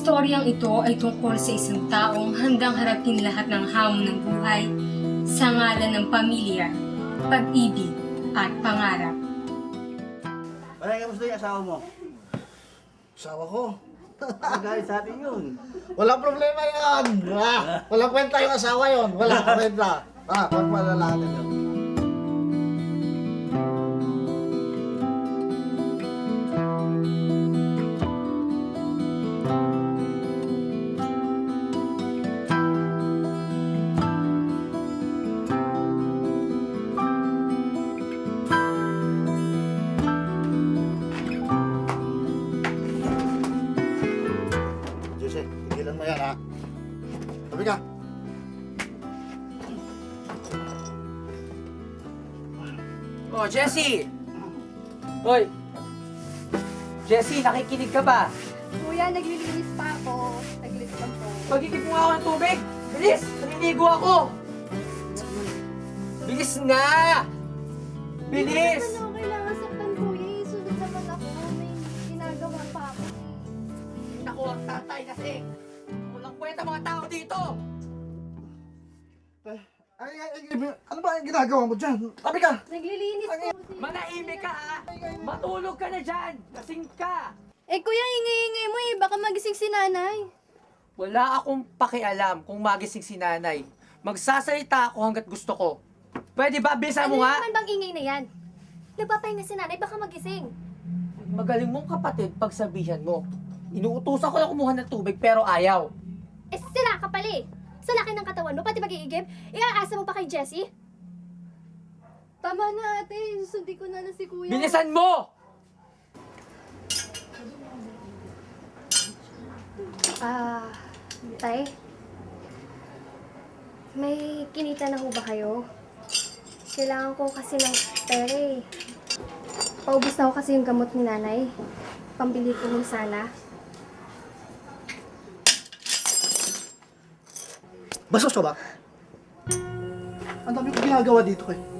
istoryang ito ay tungkol sa isang taong handang harapin lahat ng hamon ng buhay sa ngalan ng pamilya, pag-ibig at pangarap. Wala ka gusto yung asawa mo? Asawa ko. Magalit sa atin yun. Walang problema yan. Ah, walang kwenta yung asawa yon. Walang kwenta. Ah, huwag malalaman yun. Jessie! Hoy! Jessie, nakikinig ka ba? Kuya, naglilinis pa ako. Naglinis lang po. Pagigib mo nga ako ng tubig! Bilis! Naliligo ako! Bilis na! Bilis! Hindi naman ako kailangan saktan, kuya. Eh, Sunod naman ako. May ginagawa pa ako. Ako ang tatay kasi! Walang kwenta mga tao dito! Ay, ay, ay, ay, ano ba yung ginagawa mo dyan? Sabi ka. Naglilinis po. Manahimik ka ha! Matulog ka na dyan! Lasing ka! Eh, kuya, ingay-ingay mo eh. Baka magising si nanay. Wala akong pakialam kung magising si nanay. Magsasalita ako hanggat gusto ko. Pwede ba? Bisa ano mo nga! naman bang ingay na yan? Nagpapahinga si nanay, baka magising. Magaling mong kapatid pagsabihan mo. Inuutusan ko na kumuha ng tubig pero ayaw. Eh, sira ka pala eh. Sa laki ng katawan mo, pati mag-iigib, iaasa mo pa kay Jessie? Tama na ate, susundi ko na na si kuya. Bilisan mo! Ah, tay? May kinita na ho ba kayo? Kailangan ko kasi ng pera eh. Paubos na ho kasi yung gamot ni nanay. Pambili ko ho sana. Basos ka ba? Ang dami ko ginagawa dito eh.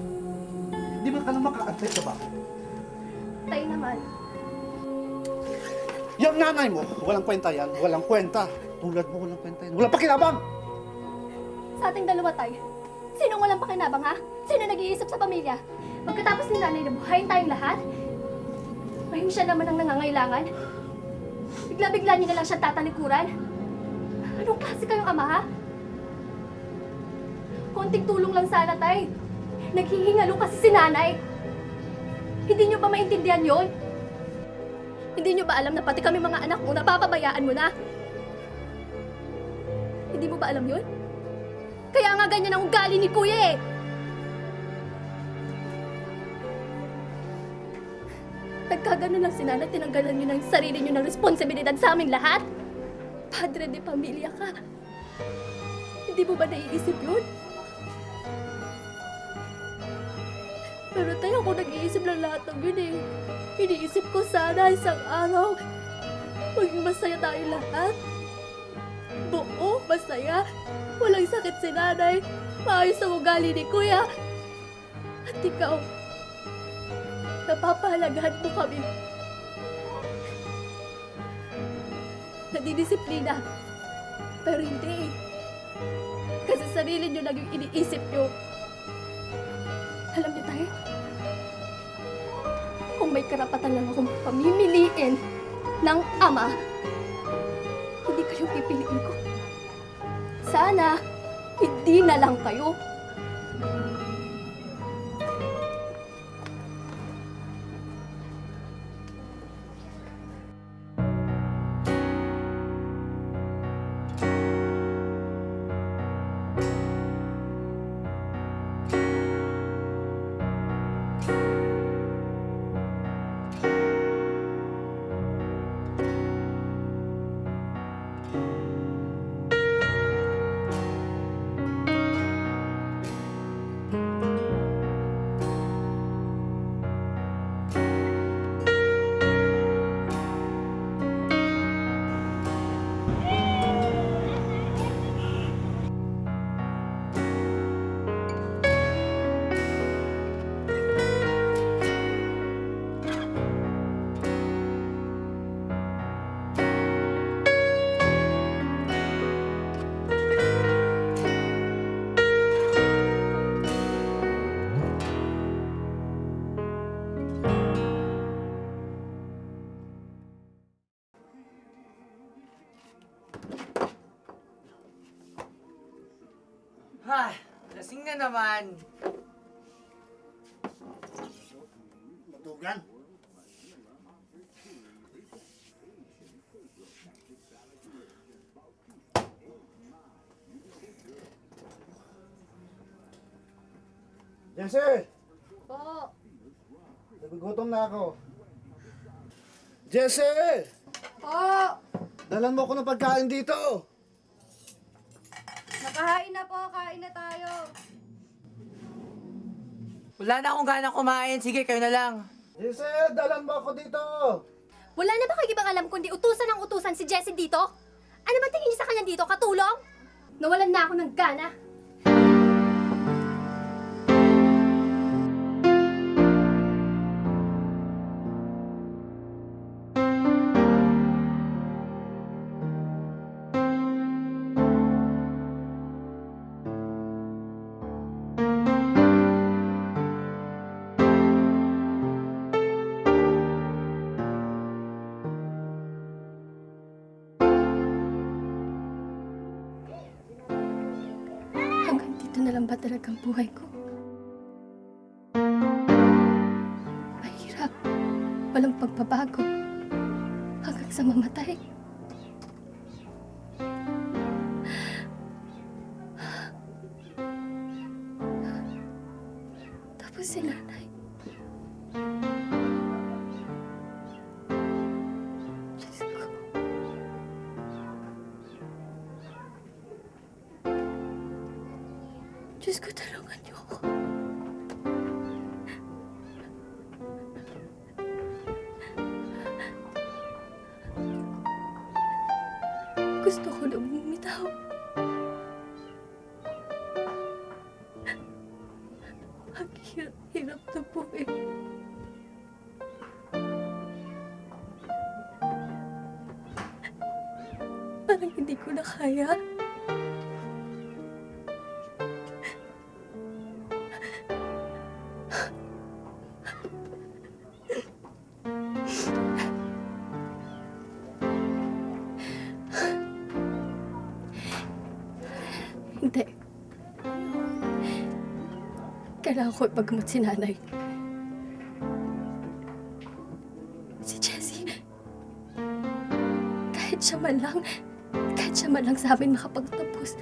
Di ba? Tay naman. Yung nanay mo, walang kwenta yan. Walang kwenta. Tulad mo, walang kwenta yan. Walang pakinabang! Sa ating dalawa tay, sinong walang pakinabang ha? Sino nag-iisip sa pamilya? Pagkatapos ni nanay na buhayin tayong lahat, ngayon siya naman ang nangangailangan. Bigla-bigla niyo na lang siya tatalikuran. Anong klase kayong ama ha? Konting tulong lang sana tay. Naghihingalo kasi si nanay. Hindi niyo ba maintindihan yon? Hindi niyo ba alam na pati kami mga anak mo napapabayaan mo na? Hindi mo ba alam yun? Kaya nga ganyan ang ugali ni Kuya eh. Nagkagano lang si Nana, tinanggalan niyo ng sarili niyo ng responsibilidad sa amin lahat. Padre de pamilya ka. Hindi mo ba naiisip yun? Pero tayo ako nag-iisip ng lahat ng yun eh. Iniisip ko sana isang araw. Maging masaya tayo lahat. Buo, masaya. Walang sakit si nanay. Maayos ang ugali ni kuya. At ikaw, napapahalagahan mo kami. Nadidisiplina. Pero hindi eh. Kasi sarili niyo lang yung iniisip niyo. Alam niyo tayo, kung may karapatan lang akong pamimiliin ng ama, hindi kayo pipiliin ko. Sana, hindi na lang kayo. Na naman. Matugan. Jesse! Po, Nagugutom na ako. Jesse! po, Dalan mo ako ng pagkain dito. nakahain na po, kain na tayo. Wala na akong gana kumain. Sige, kayo na lang. Jesse, dalan mo ako dito. Wala na ba kayo ibang alam kundi utusan ng utusan si Jessie dito? Ano ba tingin niyo sa kanya dito? Katulong? Nawalan na ako ng gana. Na lang ba talagang buhay ko? Mahirap. Walang pagbabago. Hanggang sa mamatay. Gusto ko na bumitaw. Ang hirap-hirap na po eh. Parang hindi ko na kaya. Kailangan ko ipagamot si nanay. Si Jessie. Kahit siya man lang, kahit siya man lang sa amin makapagtapos.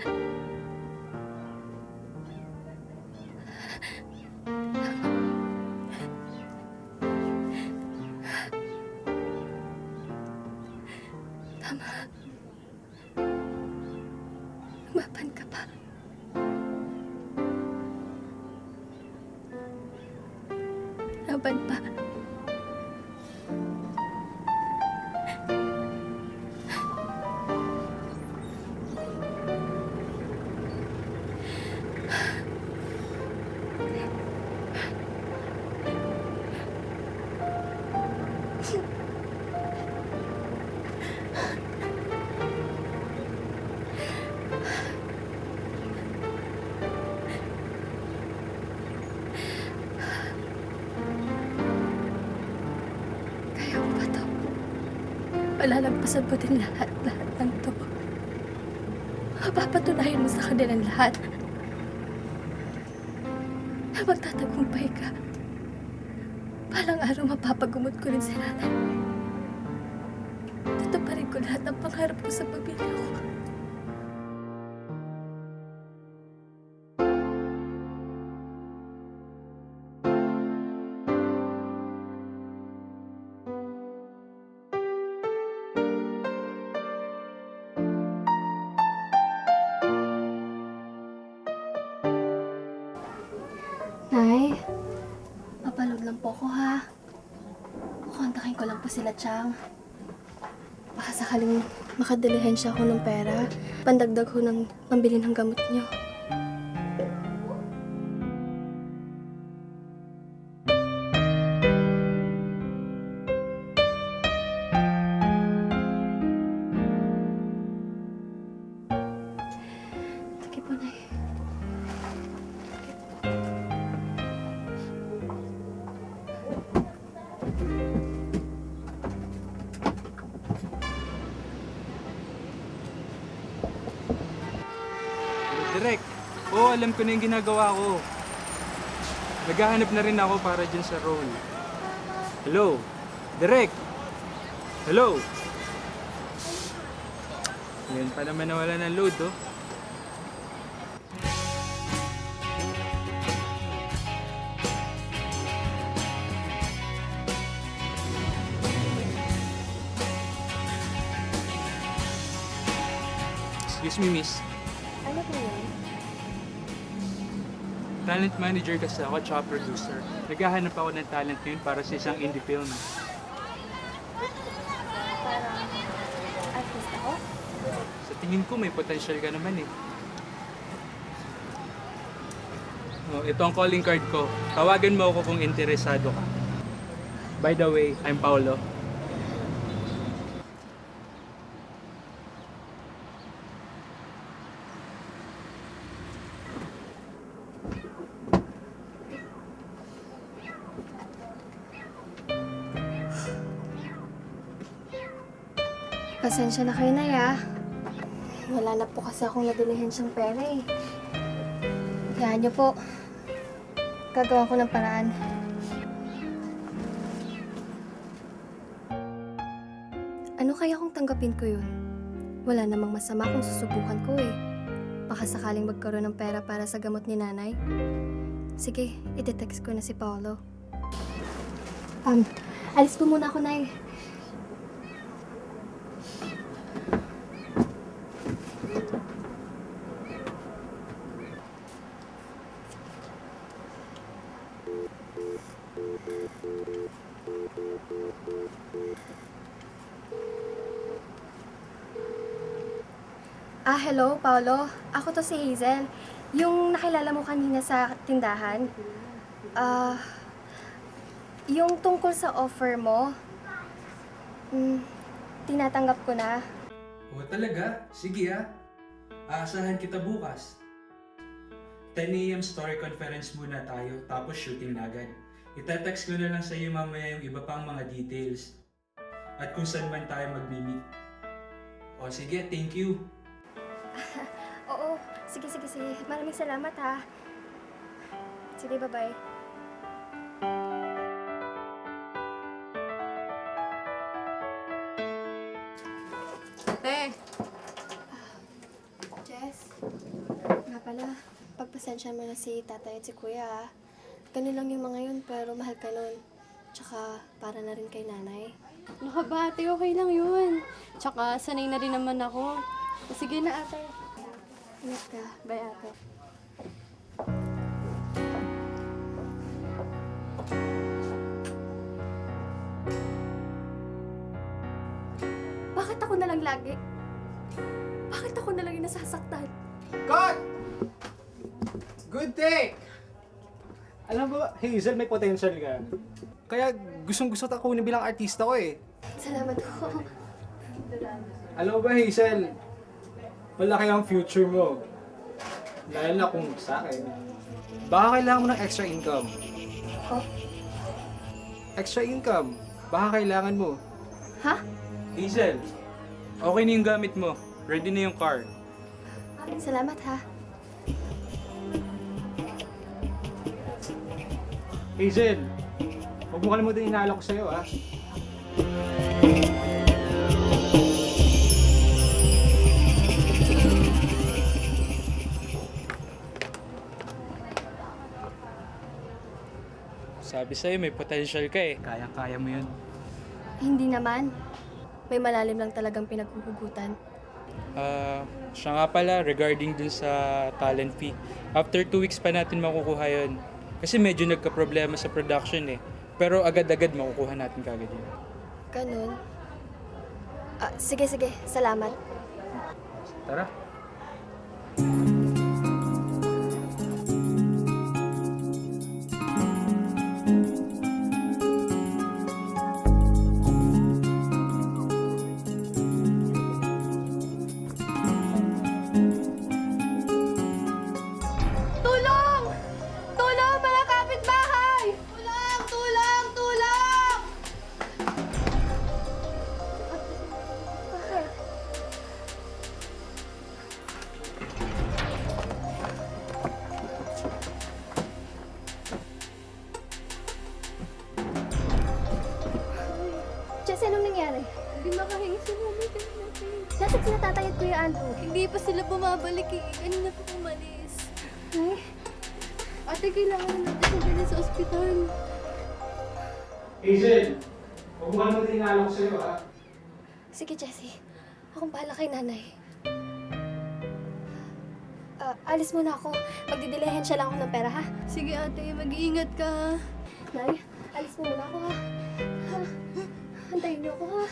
Malalampasan mo din lahat-lahat ng to. Mapapatunayan mo sa kanilang lahat na magtatagumpay ka. Palang araw mapapagumot ko rin si nanay. Tataparin ko lahat ng pangarap ko sa pamilya ko. Ko lang po sila, Chang. Baka sakaling makadilihensya ko ng pera, pandagdag ko ng pambili ng gamot niyo. Direk, alam ko na yung ginagawa ko. Naghahanap na rin ako para dyan sa role. Hello? Direk? Hello? Yan pa naman nawala ng load, oh. Excuse me, miss. Talent manager kasi ako, tsaka producer. Naghahanap ako ng talent ngayon para sa isang indie film. Parang artist ako? Sa tingin ko, may potential ka naman eh. Oh, ito ang calling card ko. Tawagan mo ako kung interesado ka. By the way, I'm Paolo. Pasensya na kayo na ya. Wala na po kasi akong nadilihan siyang pera eh. Kaya niyo po. Gagawa ko ng paraan. Ano kaya kung tanggapin ko yun? Wala namang masama kung susubukan ko eh. Baka sakaling magkaroon ng pera para sa gamot ni nanay. Sige, ite-text ko na si Paolo. Um, alis po muna ako, Nay. Ah, hello, Paolo. Ako to si Hazel. Yung nakilala mo kanina sa tindahan. Ah, yung tungkol sa offer mo, mm, tinatanggap ko na. O talaga? Sige ah. Aasahan kita bukas. 10 a.m. story conference muna tayo, tapos shooting na agad. Itatext ko na lang sa iyo mamaya yung iba pang mga details. At kung saan man tayo mag-meet. O sige, thank you. Oo, sige, sige, sige. Maraming salamat ha. Sige, bye-bye. Te, Jess, nga pala, pagpasensya mo na si tatay at si kuya ha. Ganun lang yung mga yun, pero mahal ka nun. Tsaka, para na rin kay nanay. nakabate, okay lang yun. Tsaka, sanay na rin naman ako. Sige na, ate. Ingat ka. Bye, ate. Bakit ako na lang lagi? Bakit ako na lang yung nasasaktan? Cut! Good take! Alam mo ba, Hazel, may potential ka. Kaya gustong gusto ko kunin bilang artista ko eh. Salamat po. Alam mo ba, Hazel, malaki ang future mo. Dahil na kung sa akin, baka kailangan mo ng extra income. Oh? Extra income, baka kailangan mo. Ha? Hazel, okay na yung gamit mo. Ready na yung car. Salamat ha. Hazel, huwag mo kalimutan yung inaalok ko sa'yo ah. Sabi sa'yo, may potential ka eh. Kaya-kaya mo yun. Hindi naman. May malalim lang talagang pinaghuhugutan. Ah, siya nga pala, regarding dun sa talent fee. After two weeks pa natin makukuha yun. Kasi medyo nagka-problema sa production eh. Pero agad-agad makukuha natin kagad yun. Ganun. Ah, sige, sige. Salamat. Tara. Kuya Andrew? Hindi pa sila bumabalik eh. Kanina pa umalis. Ay, Ate, kailangan na natin sila sa ospital. Hazel, huwag mo naman tinala ko sa'yo ha. sige Jessie. Akong bahala kay nanay. Ah, alis muna ako. Magdidilehan siya lang ako ng pera, ha? Sige ate, mag-iingat ka. Nay, alis muna ako, ha? ha? Antayin niyo ako, ha?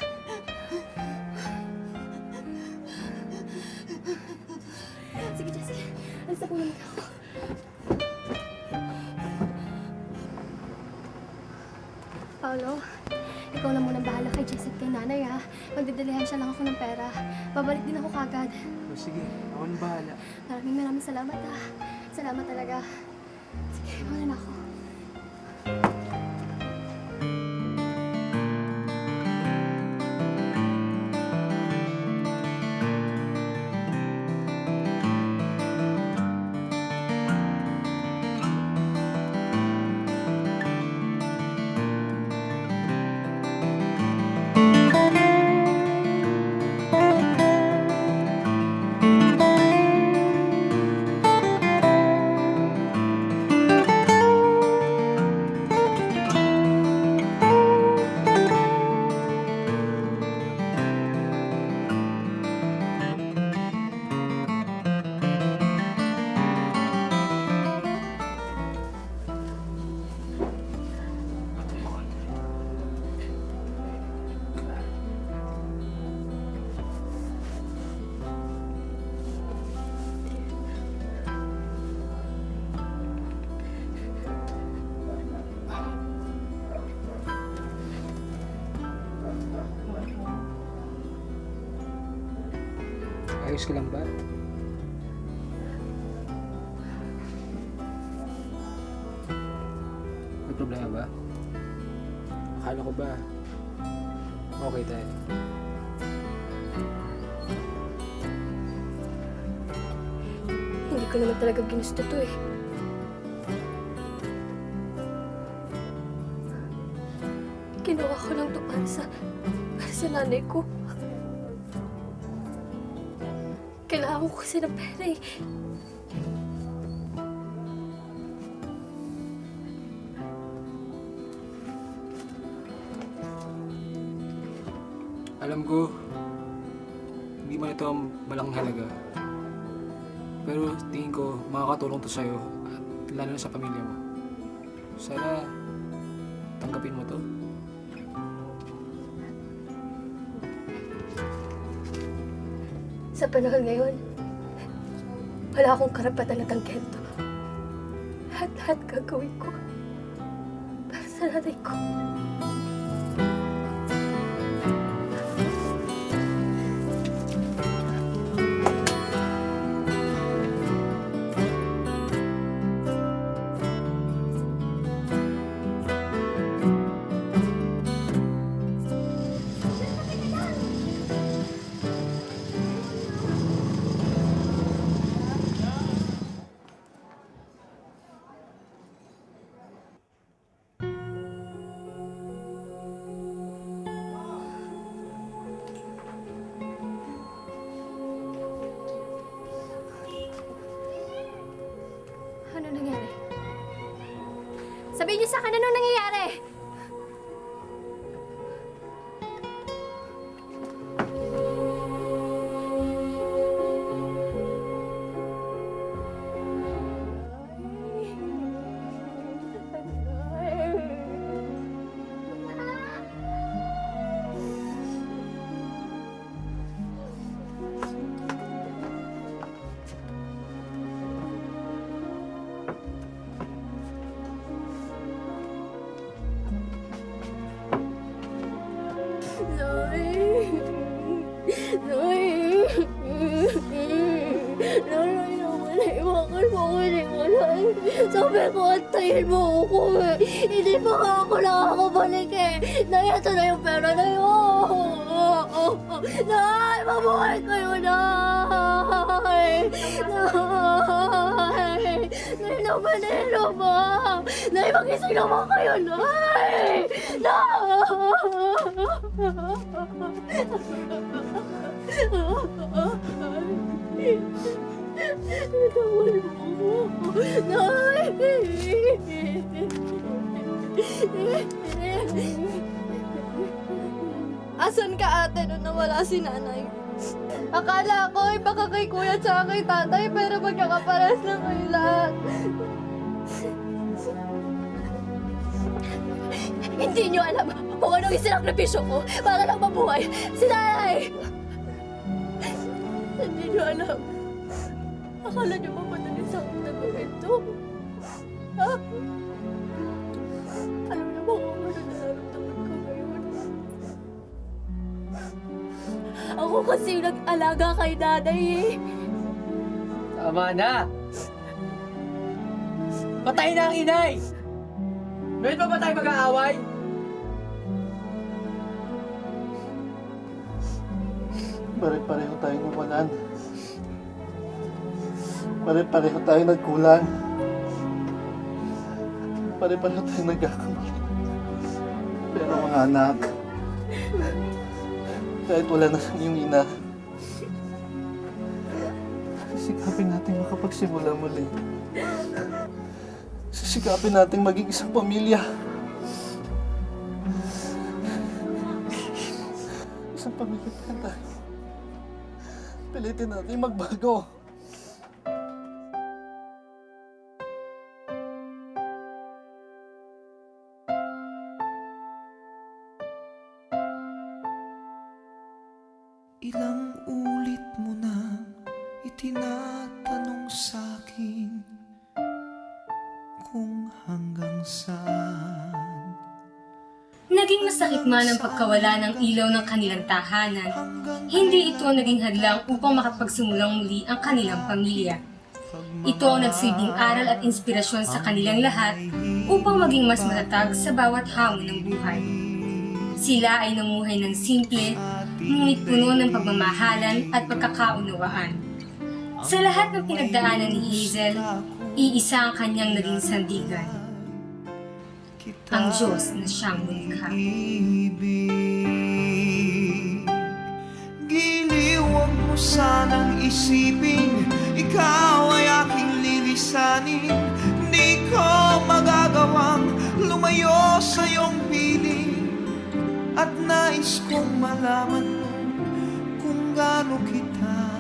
Sige, Jessie. Alis na po muna ako. Paolo, ikaw na muna bahala kay Jessie at kay nanay, ha? Magdidilehan siya lang ako ng pera. Babalik din ako kagad. Oh, sige, ako na bahala. Maraming maraming salamat, ha? Salamat talaga. Sige, muna na ako. Ayos lang ba? May problema ba? Akala ko ba okay tayo? Hindi ko naman talaga ginusto to, eh. Ginawa ko lang to para sa... para sa nanay ko. Ko kasi ng pera, eh. Alam ko, hindi man ito ang malaking halaga. Pero tingin ko, makakatulong to sa'yo at lalo na sa pamilya mo. Sana, tanggapin mo to. Sa panahon ngayon, wala akong karapatan na tanggihan to. Lahat-lahat gagawin ko para sa nanay ko. Sabihin niyo sa akin ano nangyayari! Kayo, Nay! Nay! Magising naman kayo, Nay! Nay! Bitawan mo! Asan ka ate nung nawala si nanay? Akala ko ay baka kay kuya at kay tatay pero magkakaparas na kayo lahat. Hindi niyo alam kung anong isinakripisyo ko para lang mabuhay si nanay! Hindi niyo alam. Akala niyo ba madali sa akin na gawin to? Ha? Alam niyo ba kung ano nararamdaman ko ngayon? Ako kasi yung nag-alaga kay nanay eh. Tama na! Patay na ang inay! Ngayon pa ba tayo mag-aaway? Pare-pareho tayong nawalan. Pare-pareho tayong nagkulang. Pare-pareho tayong nagkakamali. Pero mga anak, kahit wala na sa iyong ina, sisikapin natin makapagsimula muli. Sisikapin natin maging isang pamilya. Isang pamilya pa tayo. Pilitin natin magbago. Man ang pagkawala ng ilaw ng kanilang tahanan, hindi ito naging hadlang upang makapagsimulang muli ang kanilang pamilya. Ito ang nagsilbing aral at inspirasyon sa kanilang lahat upang maging mas matatag sa bawat hamon ng buhay. Sila ay namuhay ng simple, ngunit puno ng pagmamahalan at pagkakaunawaan. Sa lahat ng pinagdaanan ni Hazel, iisa ang kanyang naging sandigan, ang Diyos na siyang lumikha. ibig. Giliw huwag mo sanang isipin Ikaw ay aking lilisanin. Di ko magagawang lumayo sa iyong piling. At nais kong malaman mo kung gaano kita